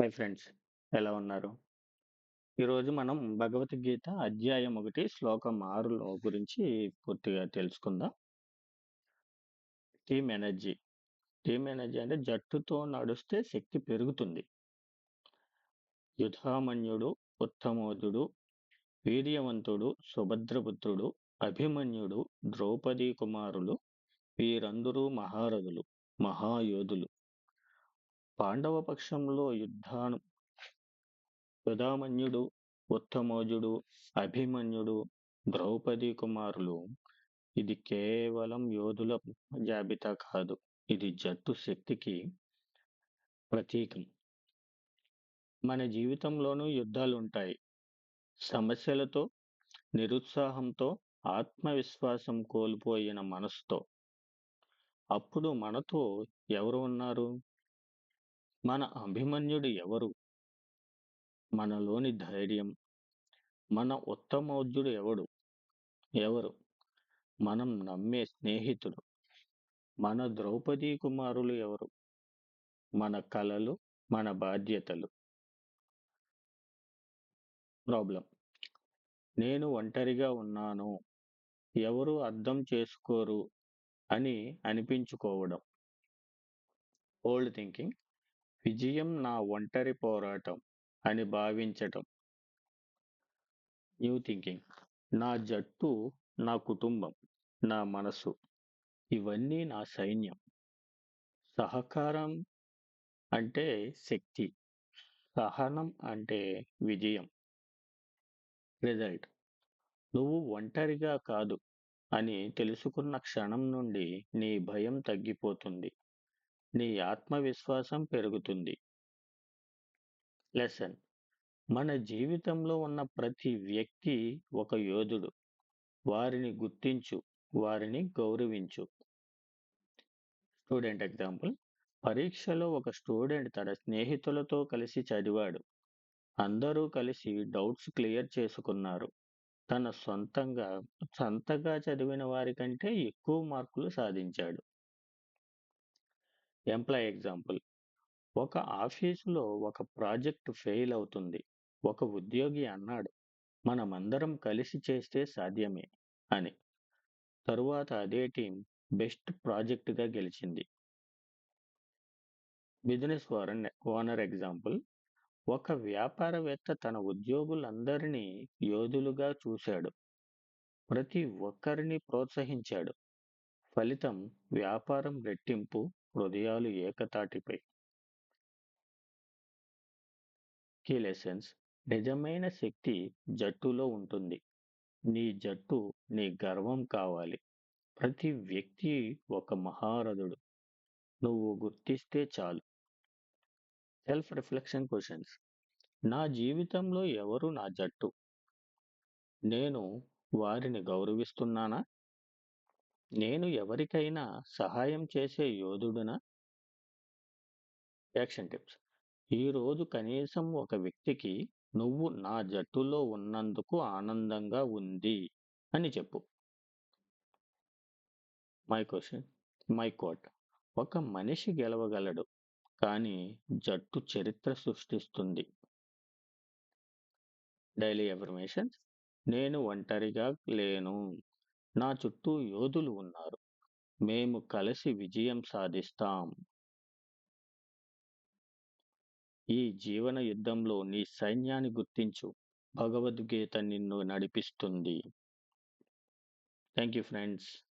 Hi friends. ఎలా ఉన్నారు? ఈరోజు మనం భగవద్గీత అధ్యాయం ఒకటి శ్లోకం ఆరులో గురించి పూర్తిగా తెలుసుకుందాం. Team energy. టీమ్ ఎనర్జీ అంటే జట్టుతో నడుస్తే శక్తి పెరుగుతుంది. యుధామన్యుడు, ఉత్తమోధుడు వీర్యవంతుడు, సుభద్రపుత్రుడు, అభిమన్యుడు, ద్రౌపదీ కుమారులు వీరందరూ మహారథులు, మహాయోధులు. పాండవ పక్షంలో యుద్ధాను యుధామన్యుడు, ఉత్తమోజుడు, అభిమన్యుడు, ద్రౌపదీ కుమారులు ఇది కేవలం యోధుల జాబితా కాదు. ఇది జట్టు శక్తికి ప్రతీకం. మన జీవితంలోనూ యుద్ధాలుంటాయి. సమస్యలతో, నిరుత్సాహంతో, ఆత్మవిశ్వాసం కోల్పోయిన మనసుతో. అప్పుడు మనతో ఎవరు ఉన్నారు? మన అభిమన్యుడు ఎవరు? మనలోని ధైర్యం. మన ఉత్తమోజ్జుడు ఎవడు? ఎవరు? మనం నమ్మే స్నేహితుడు. మన ద్రౌపదీ కుమారులు ఎవరు? మన కలలు, మన బాధ్యతలు. ప్రాబ్లం. నేను ఒంటరిగా ఉన్నాను. ఎవరు అర్థం చేసుకోరు అని అనిపించుకోవడం. Old thinking. విజయం నా ఒంటరి పోరాటం అని భావించటం. New thinking. నా జట్టు నా కుటుంబం, నా మనసు. ఇవన్నీ నా సైన్యం. సహకారం అంటే శక్తి. సహనం అంటే విజయం. రిజల్ట్. నువ్వు ఒంటరిగా కాదు అని తెలుసుకున్న క్షణం నుండి నీ భయం తగ్గిపోతుంది. నీ ఆత్మవిశ్వాసం పెరుగుతుంది. లెసన్. మన జీవితంలో ఉన్న ప్రతి వ్యక్తి ఒక యోధుడు. వారిని గుర్తించు. వారిని గౌరవించు. Student example. పరీక్షలో ఒక స్టూడెంట్ తన స్నేహితులతో కలిసి చదివాడు. అందరూ కలిసి డౌట్స్ క్లియర్ చేసుకున్నారు. తన సొంతంగా సొంతగా చదివిన వారికంటే ఎక్కువ మార్కులు సాధించాడు. Employee example. ఒక ఆఫీసులో ఒక ప్రాజెక్ట్ ఫెయిల్ అవుతుంది. ఒక ఉద్యోగి అన్నాడు, మనమందరం కలిసి చేస్తే సాధ్యమే అని. తరువాత అదే టీం బెస్ట్ ప్రాజెక్ట్‌గా గెలిచింది. బిజినెస్ ఓరన్ ఓనర్ ఎగ్జాంపుల్. ఒక వ్యాపారవేత్త తన ఉద్యోగులందరినీ యోధులుగా చూశాడు. ప్రతి ఒక్కరిని ప్రోత్సహించాడు. ఫలితం వ్యాపారం రెట్టింపు, హృదయాలు ఏకతాటిపై. Key lessons. నిజమైన శక్తి జట్టులో ఉంటుంది. నీ జట్టు నీ గర్వం కావాలి. ప్రతి వ్యక్తి ఒక మహారథుడు. నువ్వు గుర్తిస్తే చాలు. Self reflection questions. నా జీవితంలో ఎవరు నా జట్టు? నేను వారిని గౌరవిస్తున్నానా? నేను ఎవరికైనా సహాయం చేసే యోధుడునా? Action tips. ఈరోజు కనీసం ఒక వ్యక్తికి నువ్వు నా జట్టులో ఉన్నందుకు ఆనందంగా ఉంది అని చెప్పు. My question my quote. ఒక మనిషి గెలవగలడు. కానీ జట్టు చరిత్ర సృష్టిస్తుంది. Daily affirmations. నేను ఒంటరిగా లేను. నా చుట్టూ యోధులు ఉన్నారు. మేము కలిసి విజయం సాధిస్తాం. ఈ జీవన యుద్ధంలో నీ సైన్యాన్ని గుర్తించు. భగవద్గీత నిన్ను నడిపిస్తుంది. Thank you friends.